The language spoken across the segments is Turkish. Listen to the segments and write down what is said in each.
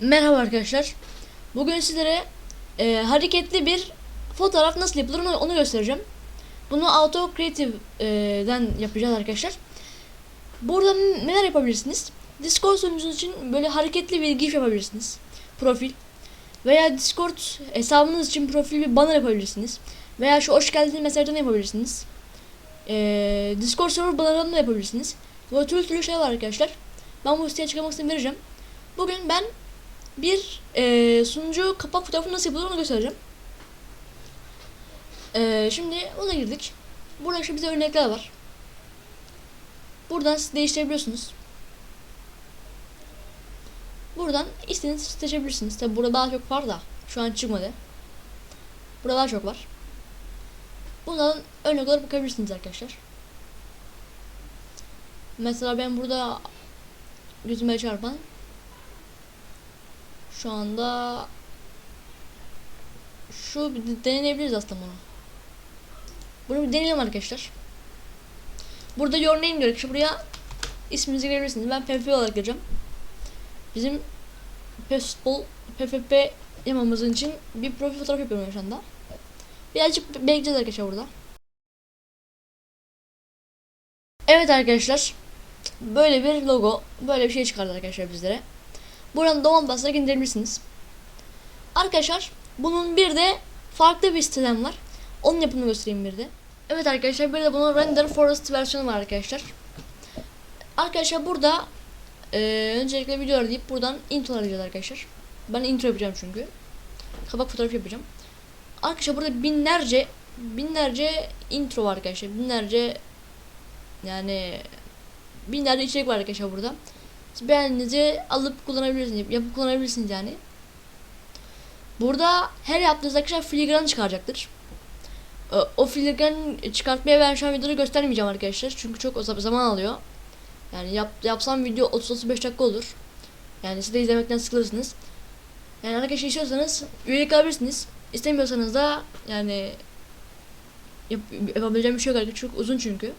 Merhaba arkadaşlar. Bugün sizlere e, hareketli bir fotoğraf nasıl yapılır onu, onu göstereceğim. Bunu Auto Creative'den yapacağız arkadaşlar. Burada neler yapabilirsiniz? Discord sunucunuz için böyle hareketli bir gif yapabilirsiniz. Profil. Veya Discord hesabınız için profil bir banner yapabilirsiniz. Veya şu hoş geldiniz mesajını yapabilirsiniz. E, Discord server bannerlarını da yapabilirsiniz. Böyle türlü türlü şey var arkadaşlar. Ben bu siteye çıkarmak vereceğim. Bugün ben bir e, sunucu kapak fotoğrafı nasıl yapılır onu göstereceğim. E, şimdi ona girdik. Burada işte bize örnekler var. Buradan siz değiştirebiliyorsunuz. Buradan istediğinizi seçebilirsiniz. Tabi burada daha çok var da şu an çıkmadı. Burada daha çok var. Bundan örnek olarak bakabilirsiniz arkadaşlar. Mesela ben burada gözüme çarpan şu anda şu bir deneyebiliriz aslında bunu. Bunu bir deneyelim arkadaşlar. Burada your name diyor. Şu buraya isminizi girebilirsiniz. Ben PFP olarak gireceğim. Bizim Pestbol PFP yamamızın için bir profil fotoğraf yapıyorum şu anda. Birazcık bekleyeceğiz arkadaşlar burada. Evet arkadaşlar. Böyle bir logo, böyle bir şey çıkardı arkadaşlar bizlere. Buradan Doğan basarak indirebilirsiniz. Arkadaşlar bunun bir de farklı bir siteden var. Onun yapımını göstereyim bir de. Evet arkadaşlar bir de bunun Render Forest versiyonu var arkadaşlar. Arkadaşlar burada eee öncelikle video deyip buradan intro arayacağız arkadaşlar. Ben intro yapacağım çünkü. Kabak fotoğraf yapacağım. Arkadaşlar burada binlerce binlerce intro var arkadaşlar. Binlerce yani binlerce içerik var arkadaşlar burada. Beğendiğinizi alıp kullanabilirsiniz. Yapıp kullanabilirsiniz yani. Burada her yaptığınız arkadaşlar filigran çıkaracaktır. Ee, O filigran çıkartmaya ben şu an videoda göstermeyeceğim arkadaşlar. Çünkü çok zaman alıyor. Yani yap, yapsam video 30-35 dakika olur. Yani siz de izlemekten sıkılırsınız. Yani arkadaşlar istiyorsanız üyelik alabilirsiniz. İstemiyorsanız da yani yap, yapabileceğim bir şey yok arkadaşlar. Çok uzun çünkü.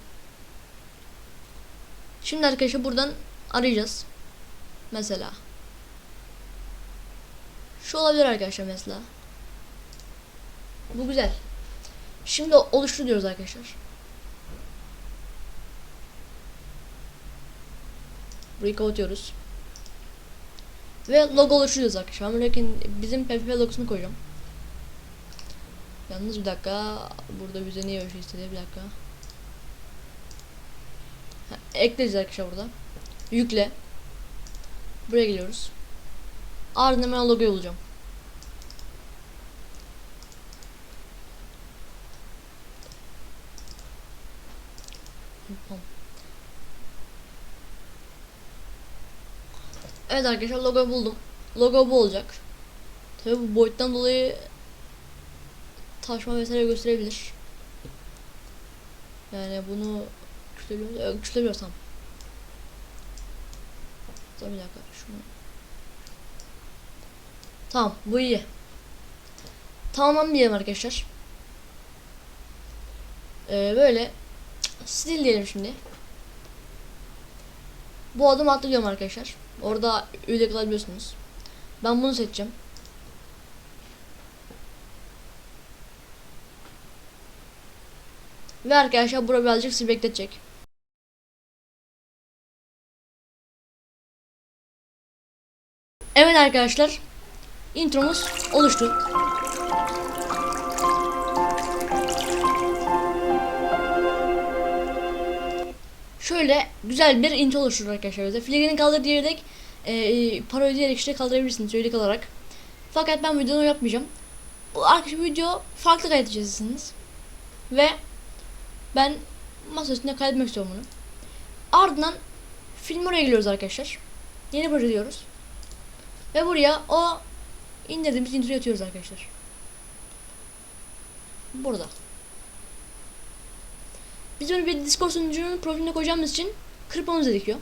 Şimdi arkadaşlar buradan arayacağız. Mesela. Şu olabilir arkadaşlar mesela. Bu güzel. Şimdi oluştur diyoruz arkadaşlar. Burayı kapatıyoruz. Ve logo oluşturuyoruz arkadaşlar. Ben lakin bizim PPP logosunu koyacağım. Yalnız bir dakika. Burada bize niye öyle şey istedi? Bir dakika. Ha, ekleyeceğiz arkadaşlar burada. Yükle. Buraya geliyoruz. Ardından ben logoyu bulacağım. Evet arkadaşlar logo buldum. Logo bu olacak. Tabi bu boyuttan dolayı taşma vesaire gösterebilir. Yani bunu küçülebiliyor, küçülebiliyorsam. Dur bir dakika şunu. Tamam bu iyi. Tamam diyelim arkadaşlar. Ee, böyle stil diyelim şimdi. Bu adım atlıyorum arkadaşlar. Orada üyelik alabiliyorsunuz. Ben bunu seçeceğim. Ve arkadaşlar bura birazcık sizi bekletecek. Evet arkadaşlar. Intromuz oluştu. Şöyle güzel bir intro oluşturur arkadaşlar bize. Kaldır diyerek e, parodi diyerek işte kaldırabilirsiniz üyelik olarak. Fakat ben videonu yapmayacağım. Bu arkadaşlar video farklı kaydedeceksiniz. Ve ben masa üstünde kaydetmek istiyorum bunu. Ardından film oraya geliyoruz arkadaşlar. Yeni diyoruz. Ve buraya o indirdiğimiz introyu atıyoruz arkadaşlar. Burada. Biz onu bir Discord sunucunun profiline koyacağımız için kırpmamız gerekiyor.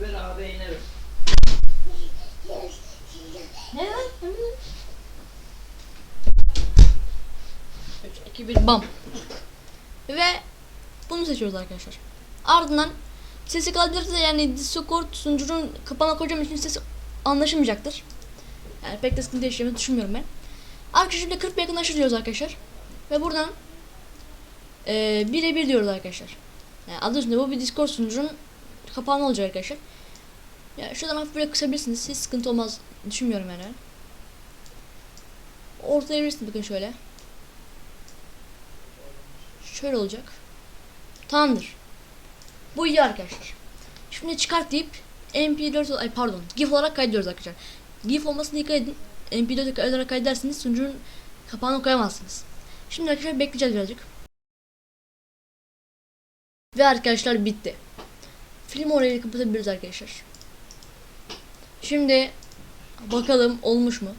Ver abi inerim. Ne gibi bam. Ve bunu seçiyoruz arkadaşlar. Ardından sesi kaldırırsa yani Discord sunucunun kapağına koyacağım için sesi anlaşılmayacaktır. Yani pek de sıkıntı yaşayacağımı düşünmüyorum ben. Arkadaşlar şimdi 40 yakınlaştırıyoruz arkadaşlar. Ve buradan eee birebir diyoruz arkadaşlar. Yani adı üstünde bu bir Discord sunucunun kapağına olacak arkadaşlar. Ya şuradan hafif böyle kısabilirsiniz. Hiç sıkıntı olmaz düşünmüyorum yani. Ortayabilirsiniz bakın şöyle. Şöyle olacak. Tamamdır. Bu iyi arkadaşlar. Şimdi çıkart deyip MP4 ay pardon GIF olarak kaydediyoruz arkadaşlar. GIF olmasına dikkat edin. MP4 olarak kaydederseniz sunucunun kapağını koyamazsınız. Şimdi arkadaşlar bekleyeceğiz birazcık. Ve arkadaşlar bitti. Film orayı kapatabiliriz arkadaşlar. Şimdi bakalım olmuş mu?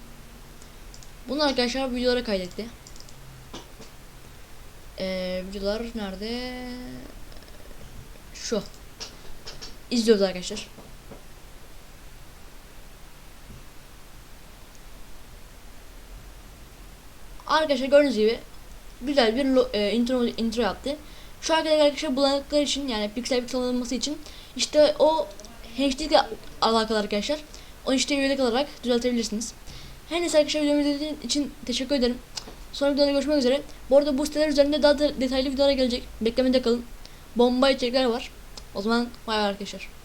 Bunu arkadaşlar videolara kaydetti. Ee, videolar nerede? Şu. İzliyoruz arkadaşlar. Arkadaşlar gördüğünüz gibi güzel bir e, intro intro yaptı. Şu arkadaşlar arkadaşlar bulanıklar için yani piksel piksel alınması için işte o HD ile alakalı arkadaşlar. Onu işte üyelik alarak düzeltebilirsiniz. Her neyse arkadaşlar videomu izlediğiniz için teşekkür ederim. Sonra videoda görüşmek üzere. Bu arada bu siteler üzerinde daha da detaylı videolar gelecek. Beklemede kalın. Bomba içerikler var. O zaman bay arkadaşlar.